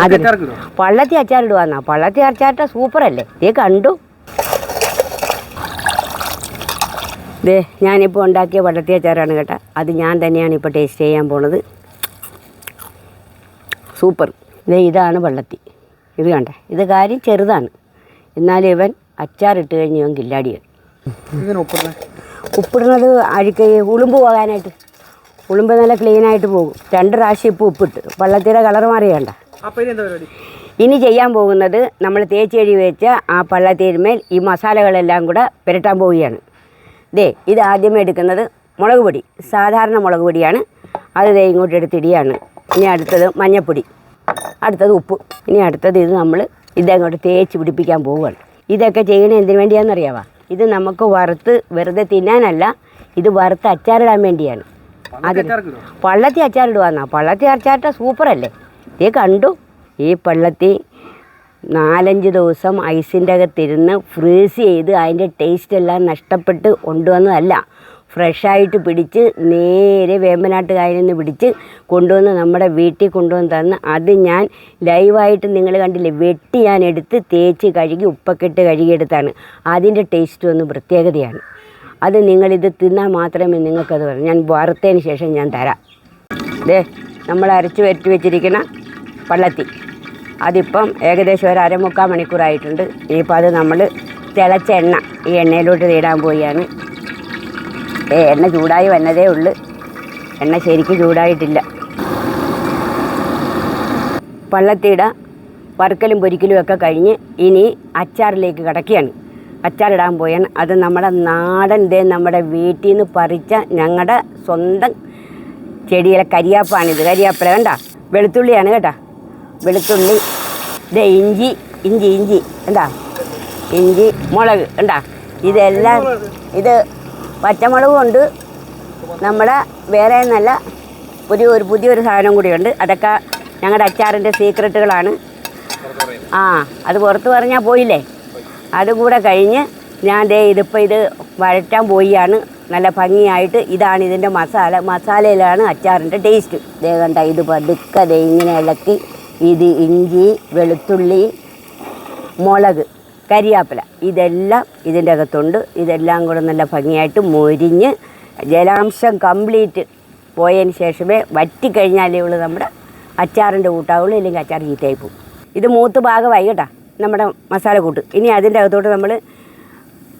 അതിന്? പള്ളത്തി അച്ചാറിടുവാന്നാ പള്ളത്തി അച്ചാറിട്ട സൂപ്പറല്ലേ? ദേ കണ്ടു. ദേ ഞാനിപ്പോൾ ഉണ്ടാക്കിയ പള്ളത്തി അച്ചാറാണ് കേട്ടോ. അത് ഞാൻ തന്നെയാണ് ഇപ്പോൾ ടേസ്റ്റ് ചെയ്യാൻ പോണത്. സൂപ്പർ. ദേ ഇതാണ് പള്ളത്തി. ഇത് കണ്ടേ. ഇത് കാര്യം ചെറുതാണ്. എന്നാലും ഇവൻ അച്ചാറിട്ട് കഴിഞ്ഞ് ഇവൻ കില്ലാടിയാണ്. ഉപ്പിടുന്നേ? ഉപ്പിടുന്നത് അഴുക്ക് ഉളുമ്പ് പോകാനായിട്ട്. ഉളുമ്പ് നല്ല ക്ലീനായിട്ട് പോകും. രണ്ട് പ്രാവശ്യം ഇപ്പോൾ ഉപ്പിട്ട്. പള്ളത്തിയുടെ കളർ മാറിയണ്ട. അപ്പൊ ഇനി എന്താ പരിപാടി? ഇനി ചെയ്യാൻ പോകുന്നത് നമ്മൾ തേച്ച് വെച്ച ആ പള്ളത്തേരുമേൽ ഈ മസാലകളെല്ലാം കൂടെ പുരട്ടാൻ പോവുകയാണ്. ദേ ഇത് ആദ്യമേ എടുക്കുന്നത് മുളക് പൊടി. സാധാരണ മുളക് പൊടിയാണ്. അത് ദേ ഇങ്ങോട്ട് എടുത്തിടിയാണ് ഇനി അടുത്തത് മഞ്ഞൾപ്പൊടി അടുത്തത് ഉപ്പ്. ഇനി അടുത്തത് ഇത് നമ്മൾ ഇതങ്ങോട്ട് തേച്ച് പിടിപ്പിക്കാൻ പോവുകയാണ്. ഇതൊക്കെ ചെയ്യണത് എന്തിനു വേണ്ടിയാണെന്നറിയാവാ ഇത് നമുക്ക് വറുത്ത് വെറുതെ തിന്നാനല്ല ഇത് വറുത്ത് അച്ചാറിടാൻ വേണ്ടിയാണ്. അച്ചാറിടുവോ? പള്ളത്തി അച്ചാറിടുവാന്നാ പള്ളത്തി അച്ചാറിട്ട സൂപ്പറല്ലേ? ഈ കണ്ടു? ഈ പള്ളത്തി നാലഞ്ച് ദിവസം ഐസിന്റെ അകത്തിരുന്ന് ഫ്രീസ് ചെയ്ത് അതിന്റെ ടേസ്റ്റ് എല്ലാം നഷ്ടപ്പെട്ട് കൊണ്ടുവന്നതല്ല. ഫ്രഷായിട്ട് പിടിച്ച് നേരെ വേമ്പനാട്ട് കായലിൽ നിന്ന് പിടിച്ച് കൊണ്ടുവന്ന് നമ്മുടെ വീട്ടിൽ കൊണ്ടുവന്ന് തന്ന് അത് ഞാൻ ലൈവായിട്ട് നിങ്ങൾ കണ്ടില്ലേ വെട്ടി ഞാൻ എടുത്ത് തേച്ച് കഴുകി ഉപ്പൊക്കെ ഇട്ട് കഴുകിയെടുത്താണ്. അതിന്റെ ടേസ്റ്റ് ഒന്ന് പ്രത്യേകതയാണ്. അത് നിങ്ങളിത് തിന്നാൽ മാത്രമേ നിങ്ങൾക്കത് പറയൂ ഞാൻ വറുത്തതിന് ശേഷം ഞാൻ തരാം. ദേ നമ്മൾ അരച്ച് വരട്ടി വെച്ചിരിക്കുന്ന പള്ളത്തി. അതിപ്പം ഏകദേശം ഒരു അരമുക്കാൽ മണിക്കൂറായിട്ടുണ്ട്. ഇനിയിപ്പോൾ അത് നമ്മൾ തിളച്ച എണ്ണ ഈ എണ്ണയിലോട്ട് തീടാൻ പോയാണ് എണ്ണ ചൂടായി വന്നതേ ഉള്ളു. എണ്ണ ശരിക്കും ചൂടായിട്ടില്ല. പള്ളത്തിയുടെ വറുക്കലും പൊരിക്കലും ഒക്കെ കഴിഞ്ഞ് ഇനി അച്ചാറിലേക്ക് കിടക്കുകയാണ്. അച്ചാറിടാൻ പോയാണ് അത് നമ്മുടെ നാടൻ ദേ നമ്മുടെ വീട്ടിൽ നിന്ന് പറിച്ച ഞങ്ങളുടെ സ്വന്തം ചെടിയിലെ കരിയാപ്പാണിത്. കരിയാപ്പില കണ്ട? വെളുത്തുള്ളിയാണ് കേട്ടാ? വെളുത്തുള്ളി ദേ ഇഞ്ചി ഇഞ്ചി ഇഞ്ചി എന്താ ഇഞ്ചി മുളക് ഉണ്ടാ ഇതെല്ലാം ഇത് പച്ചമുളകും ഉണ്ട് നമ്മുടെ വേറെ നല്ല പുതിയ ഒരു പുതിയൊരു സാധനം കൂടിയുണ്ട്. അതൊക്കെ ഞങ്ങളുടെ അച്ചാറിന്റെ സീക്രട്ടുകളാണ് ആ അത് പുറത്ത് പറഞ്ഞാൽ പോയില്ലേ? അതും കൂടെ കഴിഞ്ഞ് ഞാൻ ദേ ഇതിപ്പോൾ ഇത് വഴറ്റാൻ പോയിയാണ്. നല്ല ഭംഗിയായിട്ട് ഇതാണ് ഇതിന്റെ മസാല. മസാലയിലാണ് അച്ചാറിന്റെ ടേസ്റ്റ് ദേ കണ്ട ഇത് പതുക്കെ ദേ ഇങ്ങനെ ഇളക്കി ഇത് ഇഞ്ചി വെളുത്തുള്ളി മുളക് കരിയാപ്പില. ഇതെല്ലാം ഇതിന്റെ അകത്തുണ്ട്. ഇതെല്ലാം കൂടെ നല്ല ഭംഗിയായിട്ട് മൊരിഞ്ഞ് ജലാംശം കംപ്ലീറ്റ് പോയതിന് ശേഷമേ വറ്റിക്കഴിഞ്ഞാലേ ഉള്ളൂ നമ്മുടെ അച്ചാറിന്റെ കൂട്ടാവുള്ളൂ ഇല്ലെങ്കിൽ അച്ചാർ ചീത്തയായി പോകും. ഇത് മൂത്ത് ഭാഗമായി കേട്ടോ നമ്മുടെ മസാല കൂട്ട്. ഇനി അതിന്റെ അകത്തോട്ട് നമ്മൾ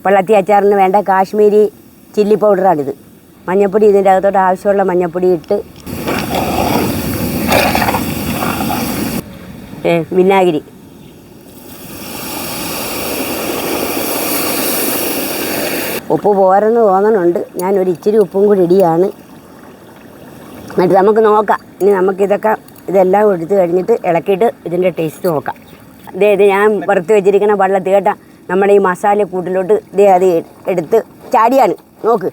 പള്ളത്തി അച്ചാറിന് വേണ്ട കാശ്മീരി ചില്ലി പൗഡറാണിത്. മഞ്ഞപ്പൊടി ഇതിന്റെ അകത്തോട്ട് ആവശ്യമുള്ള മഞ്ഞപ്പൊടി ഇട്ട് വിനാഗിരി. ഉപ്പ് പോരെന്ന് തോന്നണുണ്ട്. ഒരു ഇച്ചിരി ഉപ്പും കൂടി ഇടിയാണ്. എന്നിട്ട് നമുക്ക് നോക്കാം. ഇനി നമുക്കിതൊക്കെ ഇതെല്ലാം എടുത്തു കഴിഞ്ഞിട്ട് ഇളക്കിയിട്ട് ഇതിന്റെ ടേസ്റ്റ് നോക്കാം. ദേ ഇത് ഞാൻ വറുത്ത് വെച്ചിരിക്കുന്ന വെള്ളത്തിൽ കേട്ടാ നമ്മുടെ ഈ മസാല കൂട്ടിലോട്ട് ഇതേ അത് എടുത്ത് ചാടിയാണ്. നോക്ക്.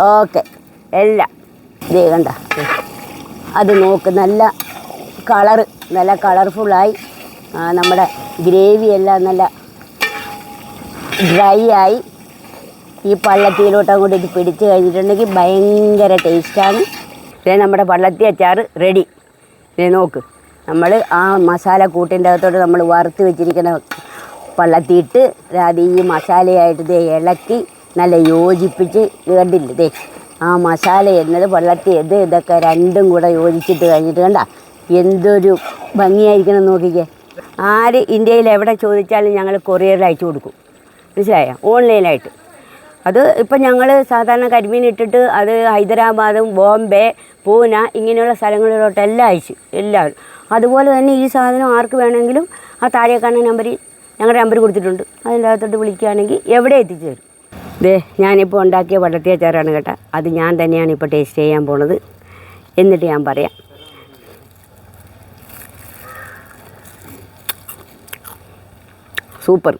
ഓക്കെ. എല്ലാം. ഇതേ കണ്ട. അത് നോക്ക് നല്ല കളറ് നല്ല കളർഫുള്ളായി. നമ്മുടെ ഗ്രേവി എല്ലാം നല്ല ഡ്രൈ ആയി. ഈ പള്ളത്തിയിലോട്ട് അങ്ങോട്ട് ഇത് പിടിച്ച് കഴിഞ്ഞിട്ടുണ്ടെങ്കിൽ ഭയങ്കര ടേസ്റ്റാണ്. ഇതേ നമ്മുടെ പള്ളത്തി അച്ചാർ റെഡി ഇതേ നോക്ക് നമ്മൾ ആ മസാല കൂട്ടിന്റെ അകത്തോട്ട് നമ്മൾ വറുത്ത് വെച്ചിരിക്കുന്ന പള്ളത്തിയിട്ട് അത് ഈ മസാലയായിട്ട് ഇതേ ഇളക്കി നല്ല യോജിപ്പിച്ച് കണ്ടില്ലേ ആ മസാല എന്നത് വെള്ളത്തി ഇത് ഇതൊക്കെ രണ്ടും കൂടെ യോജിച്ചിട്ട് കഴിഞ്ഞിട്ട് കണ്ട എന്തൊരു ഭംഗിയായിരിക്കണം നോക്കിക്കേ. ആര് ഇന്ത്യയിൽ എവിടെ ചോദിച്ചാലും ഞങ്ങൾ കൊറിയറിൽ അയച്ചു കൊടുക്കും. മനസ്സിലായോ? ഓൺലൈനായിട്ട്. അത് ഇപ്പം ഞങ്ങൾ സാധാരണ കരിമീൻ ഇട്ടിട്ട് അത് ഹൈദരാബാദും ബോംബെ പൂന ഇങ്ങനെയുള്ള സ്ഥലങ്ങളിലോട്ടെല്ലാം അയച്ചു. എല്ലാം. അതുപോലെ തന്നെ ഈ സാധനം ആർക്ക് വേണമെങ്കിലും ആ താഴെ കാണുന്ന നമ്പറിൽ ഞങ്ങളുടെ നമ്പർ കൊടുത്തിട്ടുണ്ട്. അതിന്റെ അകത്തോട്ട് വിളിക്കുകയാണെങ്കിൽ എവിടെ എത്തിച്ചു തരും ദേ ഞാനിപ്പോൾ ഉണ്ടാക്കിയ വള്ളത്തി അച്ചാറാണ് കേട്ടോ. അത് ഞാൻ തന്നെയാണ് ഇപ്പോൾ ടേസ്റ്റ് ചെയ്യാൻ പോണത്. എന്നിട്ട് ഞാൻ പറയാം. സൂപ്പർ.